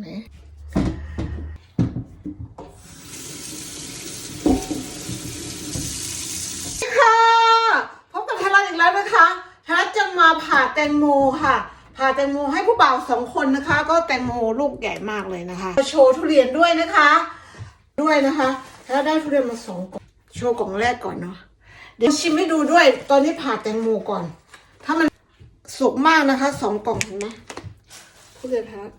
ไหนค่ะพบกับไทยรัฐอีกแล้วนะคะไทยรัฐจะมาผ่าแตงโมค่ะผ่าแตงโมให้ผู้บ่าวสองคนนะคะ ก็แตงโมลูกใหญ่มากเลยนะคะโชว์ทุเรียนด้วยนะคะ ด้วยนะคะแล้วได้ทุเรียนมาสองกล่องโชว์กล่องแรกก่อนเนาะเดี๋ยวชิมให้ดูด้วย ตอนนี้ผ่าแตงโมก่อน ถ้ามันสุกมากนะคะสองกล่องเห็นไหมทุเรียนพัด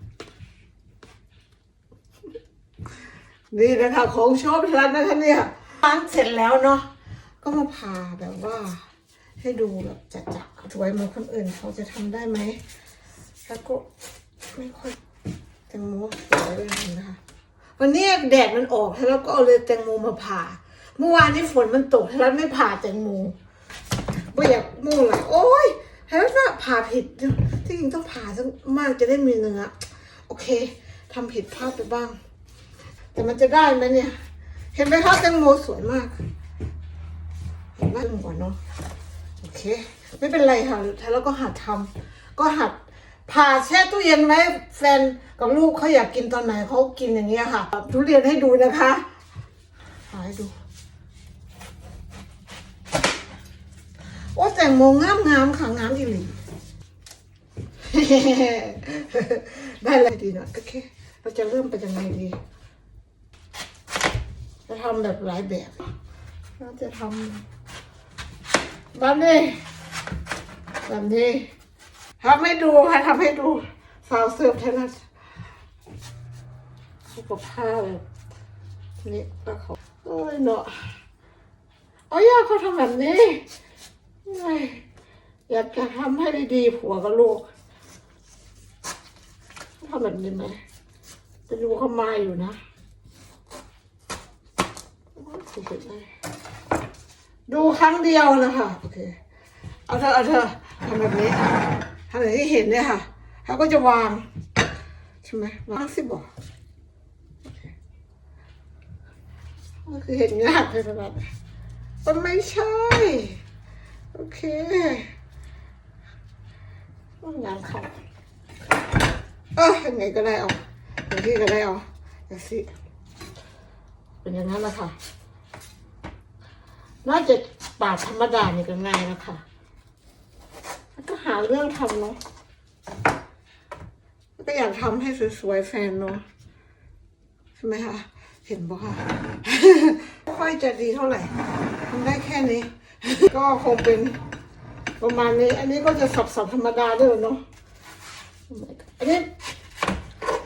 นี่นะคะ ของชอบทันนะคะเนี่ยล้างเสร็จแล้วเนาะก็มาผ่าแบบว่า ให้ดูแบบจัดๆสวยเหมือนคนอื่นเขาจะทำได้ไหมแล้วก็ไม่ค่อยแตงโมสวยเลยเห็นะคะวันนี้แดดมันออกแล้วก็เอาเลยแตงโมมาผ่า เมื่อวานนี้ฝนมันตกแล้วไม่ผ่าแตงโมไม่อยากมู่เลยโอ้ยแล้วก็ผ่าผิดที่จริงต้องผ่าสักมากจะได้มีเนื้อโอเคทำผิดพลาดไปบ้าง แต่มันจะได้ไหมเนี่ย เห็นไหมคะแตงโมสวยมากเห็นไหมกว่าเนาะโอเค ไม่เป็นไรค่ะแล้วก็หัดทำก็หัดผ่าแช่ตู้เย็นไว้แฟนกับลูกเขาอยากกินตอนไหนเขากินอย่างเงี้ยค่ะทุเรียนให้ดูนะคะผ่าให้ดู โอ้แตงโมงามงามๆค่ะงามอีหลีได้เลยดีนะโอเค เราจะเริ่มไปยังไงดี จะทำแบบหลายแบบเราจะทำแบบนี้แบบนี้ทำให้ดูค่ะทำให้ดูสาวเสิร์ฟไทยรัฐสุขภาพแบบนี่แล้วเขาโอ้ยเนาะเอาย่าเขาทำแบบนี้ไงอยากจะทำให้ดีๆผัวกับลูกทำแบบนี้ไหมจะดูเขามาอยู่นะ ดูครั้งเดียวนะคะโอเคเอาเธอเอาเธอทำแบบนี้ทำแบบที่เห็นเนี่ยค่ะเขาก็จะวางใช่ไหมวางสิบอกโอเคก็คือเห็นยากเลยนะมันไม่ใช่ โอเคต้องงานเขาเออยังไงก็ได้เอาอย่างที่ก็ได้เอาอย่างสิเป็นอย่างนั้นแหละค่ะ น่าจะปาดธรรมดานี่ก็ง่ายนะคะแล้วก็หาเรื่องทำเนาะก็อยากทำให้สวยๆแฟนเนาะใช่ไหมคะเห็นบอกค่ะไม่ค่อยจะดีเท่าไหร่ทำได้แค่นี้ ก็คงเป็นประมาณนี้ อันนี้ก็จะสับๆธรรมดาด้วยเนาะอันนี้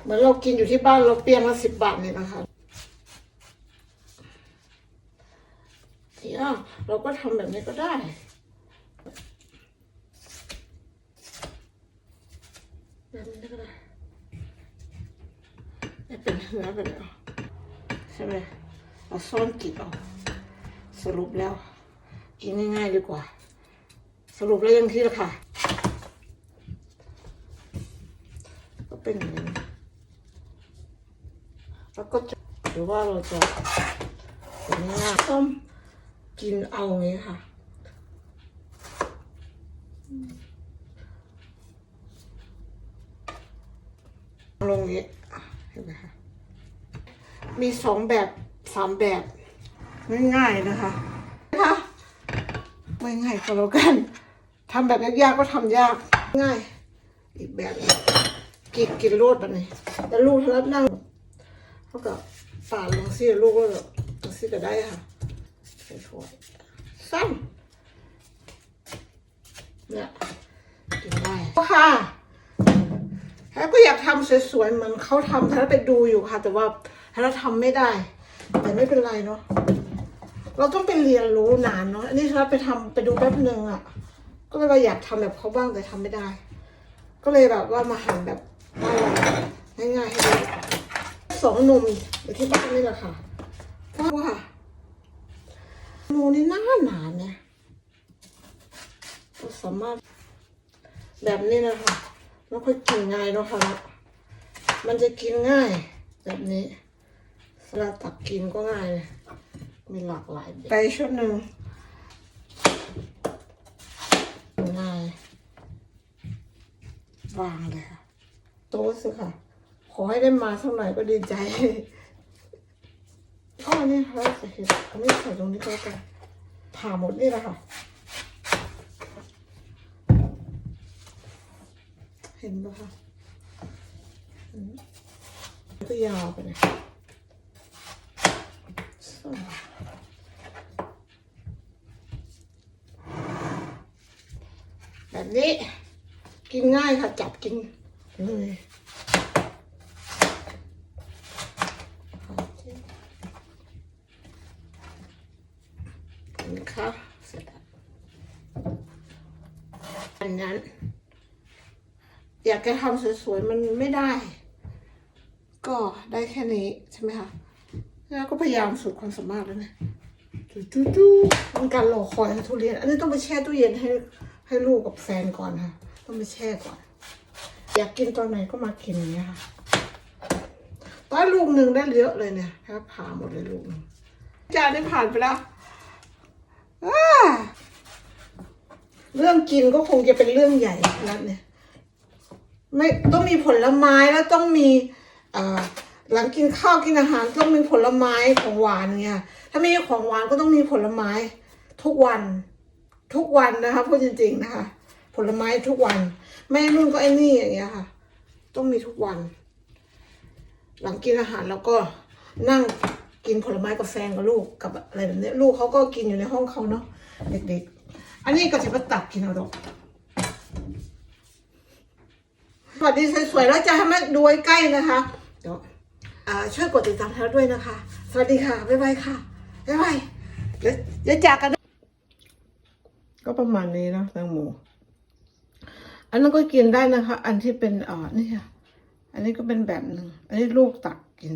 เหมือนเรากินอยู่ที่บ้านเราเปียงละสิบบาทเนี่ยนะคะ เนี่ยเราก็ทำแบบนี้ก็ได้ แบบนี้ก็ได้ไม่เป็นเนื้อไปแล้วใช่ไหมเอาซ่อนกินเอาสรุปแล้วกินง่ายๆดีกว่า สรุปแล้วยังที่ละค่ะ ก็เป็นอย่างนี้แล้วก็จะหรือว่าเราจะอย่างนี้นะต้ม กินเอาอย่างนี้ค่ะ ลงนี้เห็นไหมคะ มีสองแบบสามแบบ ง่ายๆนะคะนะคะไม่ง่ายก็แล้วกันทำแบบยากๆก็ทำยาก ง่าย อีกแบบกินกินโลดแบบนี้ แต่ลูกทลัดนั่งเขาก็ปาดลงซี่ลูกก็ลงซี่ก็ได้ค่ะ ส่ถ้วยสั้นเนี่ยกินได้ค่ะแล้วก็อยากทำสวยๆเหมือนเขาทำถ้าไปดูอยู่ค่ะ แต่ว่าถ้าเราทำไม่ได้ แต่ไม่เป็นไรเนาะเราต้องไปเรียนรู้นานเนาะอันนี้ถ้าไปทำไปดูแป๊บนึงอะ่ะ ก็เลยว่าอยากทำแบบเขาบ้างแต่ทำไม่ได้ ก็เลยแบบว่ามาหันแบบบ้านเราง่ายๆให้ดูสองหนุ่มอยู่ที่บ้านนี่แหละค่ะเพราะว่า หนูนี่หน้าหนาเนี่ยเราสามารถแบบนี้นะคะไม่ค่อยกินง่ายเนาะค่ะ มันจะกินง่าย แบบนี้เวลาตักกินก็ง่ายเลยมีหลากหลายแบบไปชุดหนึ่งง่ายวางเลยค่ะ โต๊ะสิค่ะ ขอให้ได้มาสักหน่อยก็ดีใจ ก็อันนี้เราใส่เห็ดอันนี้ใส่ตรงนี้ก็แล้วกันผ่าหมดนี่แหละค่ะ เห็นปะคะก็ยาวไปเลยแบบนี้ กินง่ายค่ะ จับกินเลยนะคะเสร็จแล้ว อันนั้น อยากจะทำสวยๆมันไม่ได้ ก็ได้แค่นี้ใช่ไหมคะแล้วก็พยายามสุดความสามารถแล้วนะจูจูๆมันการรอคอยค่ะทุเรียน อันนี้ต้องไปแช่ตู้เย็นให้ให้ลูกกับแฟนก่อนค่ะ ต้องไปแช่ก่อน อยากกินตอนไหนก็มากินอย่างเงี้ยค่ะตอนลูกหนึ่งได้เยอะเลยเนี่ยครับผ่าหมดเลยลูกจานได้ผ่านไปแล้ว เรื่องกินก็คงจะเป็นเรื่องใหญ่แล้วเนี่ย ไม่ต้องมีผลไม้แล้วต้องมีหลังกินข้าวกินอาหารต้องมีผลไม้ของหวานเนี่ยถ้าไม่มีของหวานก็ต้องมีผลไม้ ทุกวัน ทุกวันนะคะพูดจริง ๆ นะคะ ผลไม้ทุกวันแม่นุ่นก็ไอ้นี่อย่างเงี้ยค่ะ ต้องมีทุกวัน หลังกินอาหารแล้วก็นั่งกินผลไม้กับแฟนกับลูกกับอะไรแบบนี้ลูกเขาก็กินอยู่ในห้องเขาเนาะเด็กๆ อันนี้ก็จะมาตักกินเอาดอกสวัสดีสวยๆแล้วจะให้ม่ดูใกล้นะคะเดี๋ยวช่วยกดติดตามแล้วด้วยนะคะ สวัสดีค่ะ บ๊ายบายค่ะ บ๊ายบายเดี๋ยวจากกัน ก็ประมาณนี้นะแตงโมอันนั้นก็กินได้นะคะ อันที่เป็นอ่านี่ค่ะ อันนี้ก็เป็นแบบหนึ่ง อันนี้ลูกตัก